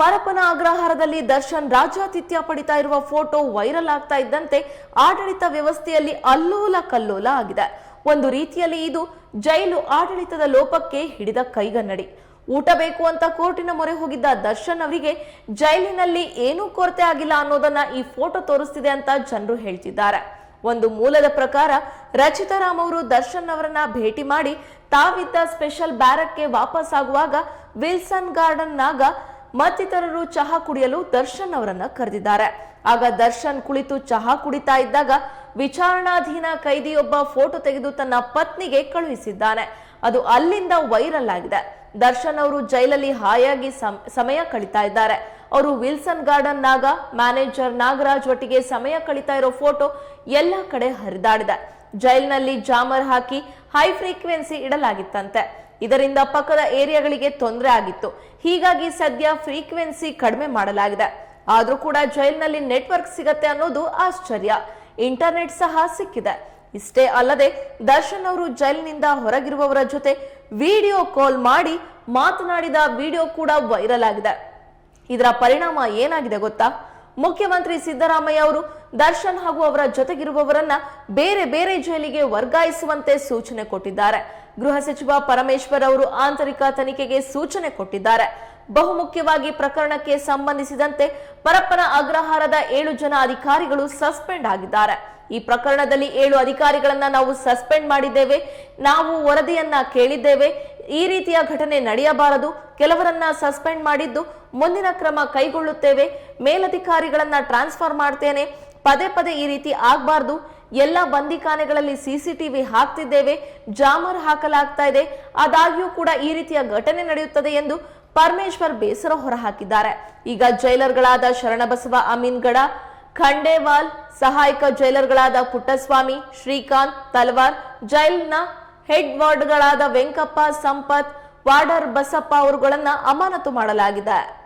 ಪರಪ್ಪನ ಅಗ್ರಹಾರದಲ್ಲಿ ದರ್ಶನ್ ರಾಜಾತಿಥ್ಯ ಪಡಿತಾ ಇರುವ photo viral ಆಗ್ತಾ ಇದ್ದಂತೆ ಆಡಳಿತ ವ್ಯವಸ್ಥೆಯಲ್ಲಿ ಅಲ್ಲೋಲ ಕಲ್ಲೋಲ ಆಗಿದೆ. ಒಂದು ರೀತಿಯಲ್ಲಿ ಇದು ಜೈಲು ಆಡಳಿತದ ಲೋಪಕ್ಕೆ ಹಿಡಿದ ಕೈಗನ್ನಡಿ. ಊಟ ಬೇಕು ಅಂತ ಕೋರ್ಟಿನ ಮೊರೆ ಹೋಗಿದ್ದ ದರ್ಶನ್ ಅವರಿಗೆ ಜೈಲಿನಲ್ಲಿ ಏನೂ ಕೊರತೆ ಆಗಿಲ್ಲ ಅನ್ನೋದನ್ನ ಈ ಫೋಟೋ ತೋರಿಸ್ತಿದೆ ಅಂತ ಜನರು ಹೇಳ್ತಿದ್ದಾರೆ. ಒಂದು ಮೂಲದ ಪ್ರಕಾರ ರಚಿತಾರಾಮ್ ಅವರು ದರ್ಶನ್ ಅವರನ್ನ ಭೇಟಿ ಮಾಡಿ ತಾವಿದ್ದ ಸ್ಪೆಷಲ್ ಬ್ಯಾರಕ್ಗೆ ವಾಪಸ್ ಆಗುವಾಗ ವಿಲ್ಸನ್ ಗಾರ್ಡನ್ನಾಗ ಮತ್ತಿತರರು ಚಹಾ ಕುಡಿಯಲು ದರ್ಶನ್ ಅವರನ್ನ ಕರೆದಿದ್ದಾರೆ. ಆಗ ದರ್ಶನ್ ಕುಳಿತು ಚಹಾ ಕುಡಿತಾ ಇದ್ದಾಗ ವಿಚಾರಣಾಧೀನ ಕೈದಿಯೊಬ್ಬ ಫೋಟೋ ತೆಗೆದು ತನ್ನ ಪತ್ನಿಗೆ ಕಳುಹಿಸಿದ್ದಾನೆ. ಅದು ಅಲ್ಲಿಂದ ವೈರಲ್ ಆಗಿದೆ. ದರ್ಶನ್ ಅವರು ಜೈಲಲ್ಲಿ ಹಾಯಾಗಿ ಸಮ್- ಸಮಯ ಕಳೀತಾ ಇದ್ದಾರೆ. ಅವರು Wilson garden Naga, manager Nagaraj ಒಟ್ಟಿಗೆ ಸಮಯ ಕಳೀತಾ ಇರೋ ಫೋಟೋ ಎಲ್ಲ ಕಡೆ ಹರಿದಾಡಿದೆ. ಜೈಲಿನಲ್ಲಿ ಜಾಮರ್ ಹಾಕಿ ಹೈ ಫ್ರೀಕ್ವೆನ್ಸಿ ಇಡಲಾಗಿತ್ತಂತೆ. ಇದರಿಂದ ಪಕ್ಕದ ಏರಿಯಾಗಳಿಗೆ ತೊಂದರೆ ಆಗಿತ್ತು. ಹೀಗಾಗಿ ಸದ್ಯ ಫ್ರೀಕ್ವೆನ್ಸಿ ಕಡಿಮೆ ಮಾಡಲಾಗಿದೆ. ಆದ್ರೂ ಕೂಡ ಜೈಲ್ನಲ್ಲಿ ನೆಟ್ವರ್ಕ್ ಸಿಗತ್ತೆ ಅನ್ನೋದು ಆಶ್ಚರ್ಯ. ಇಂಟರ್ನೆಟ್ ಸಹ ಸಿಕ್ಕಿದೆ. ಇಷ್ಟೇ ಅಲ್ಲದೆ ದರ್ಶನ್ ಅವರು ಜೈಲಿನಿಂದ ಹೊರಗಿರುವವರ ಜೊತೆ ವಿಡಿಯೋ ಕಾಲ್ ಮಾಡಿ ಮಾತನಾಡಿದ ವಿಡಿಯೋ ಕೂಡ ವೈರಲ್ ಆಗಿದೆ. ಇದರ ಪರಿಣಾಮ ಏನಾಗಿದೆ ಗೊತ್ತಾ? ಮುಖ್ಯಮಂತ್ರಿ ಸಿದ್ದರಾಮಯ್ಯ ಅವರು ದರ್ಶನ್ ಹಾಗೂ ಅವರ ಜೊತೆಗಿರುವವರನ್ನ ಬೇರೆ ಬೇರೆ ಜೈಲಿಗೆ ವರ್ಗಾಯಿಸುವಂತೆ ಸೂಚನೆ ಕೊಟ್ಟಿದ್ದಾರೆ. ಗೃಹ ಸಚಿವ ಪರಮೇಶ್ವರ್ ಅವರು ಆಂತರಿಕ ತನಿಖೆಗೆ ಸೂಚನೆ ಕೊಟ್ಟಿದ್ದಾರೆ. ಬಹುಮುಖ್ಯವಾಗಿ ಪ್ರಕರಣಕ್ಕೆ ಸಂಬಂಧಿಸಿದಂತೆ ಪರಪ್ಪನ ಅಗ್ರಹಾರದ ಏಳು ಜನ ಅಧಿಕಾರಿಗಳು ಸಸ್ಪೆಂಡ್ ಆಗಿದ್ದಾರೆ. ಈ ಪ್ರಕರಣದಲ್ಲಿ ಏಳು ಅಧಿಕಾರಿಗಳನ್ನ ನಾವು ಸಸ್ಪೆಂಡ್ ಮಾಡಿದ್ದೇವೆ. ನಾವು ವರದಿಯನ್ನ ಕೇಳಿದ್ದೇವೆ. ಈ ರೀತಿಯ ಘಟನೆ ನಡೆಯಬಾರದು. ಕೆಲವರನ್ನ ಸಸ್ಪೆಂಡ್ ಮಾಡಿದ್ದು ಮುಂದಿನ ಕ್ರಮ ಕೈಗೊಳ್ಳುತ್ತೇವೆ. ಮೇಲಧಿಕಾರಿಗಳನ್ನ ಟ್ರಾನ್ಸ್ಫರ್ ಮಾಡ್ತೇನೆ. ಪದೇ ಪದೇ ಈ ರೀತಿ ಆಗ್ಬಾರ್ದು. ಎಲ್ಲ ಬಂದಿಖಾನೆಗಳಲ್ಲಿ ಸಿಸಿಟಿವಿ ಹಾಕ್ತಿದ್ದೇವೆ, ಜಾಮರ್ ಹಾಕಲಾಗ್ತಾ ಇದೆ. ಆದಾಗ್ಯೂ ಕೂಡ ಈ ರೀತಿಯ ಘಟನೆ ನಡೆಯುತ್ತದೆ ಎಂದು ಪರಮೇಶ್ವರ್ ಬೇಸರ ಹೊರಹಾಕಿದ್ದಾರೆ. ಈಗ ಜೈಲರ್ಗಳಾದ ಶರಣಬಸವ ಅಮೀನ್ಗಡ, ಖಂಡೇವಾಲ್, ಸಹಾಯಕ ಜೈಲರ್ಗಳಾದ ಪುಟ್ಟಸ್ವಾಮಿ, ಶ್ರೀಕಾಂತ್, ತಲ್ವಾರ್, ಜೈಲ್ನ ಹೆಡ್ ವಾರ್ಡ್ಗಳಾದ ವೆಂಕಪ್ಪ, ಸಂಪತ್, ವಾರ್ಡರ್ ಬಸಪ್ಪ ಅವರುಗಳನ್ನ ಅಮಾನತು ಮಾಡಲಾಗಿದೆ.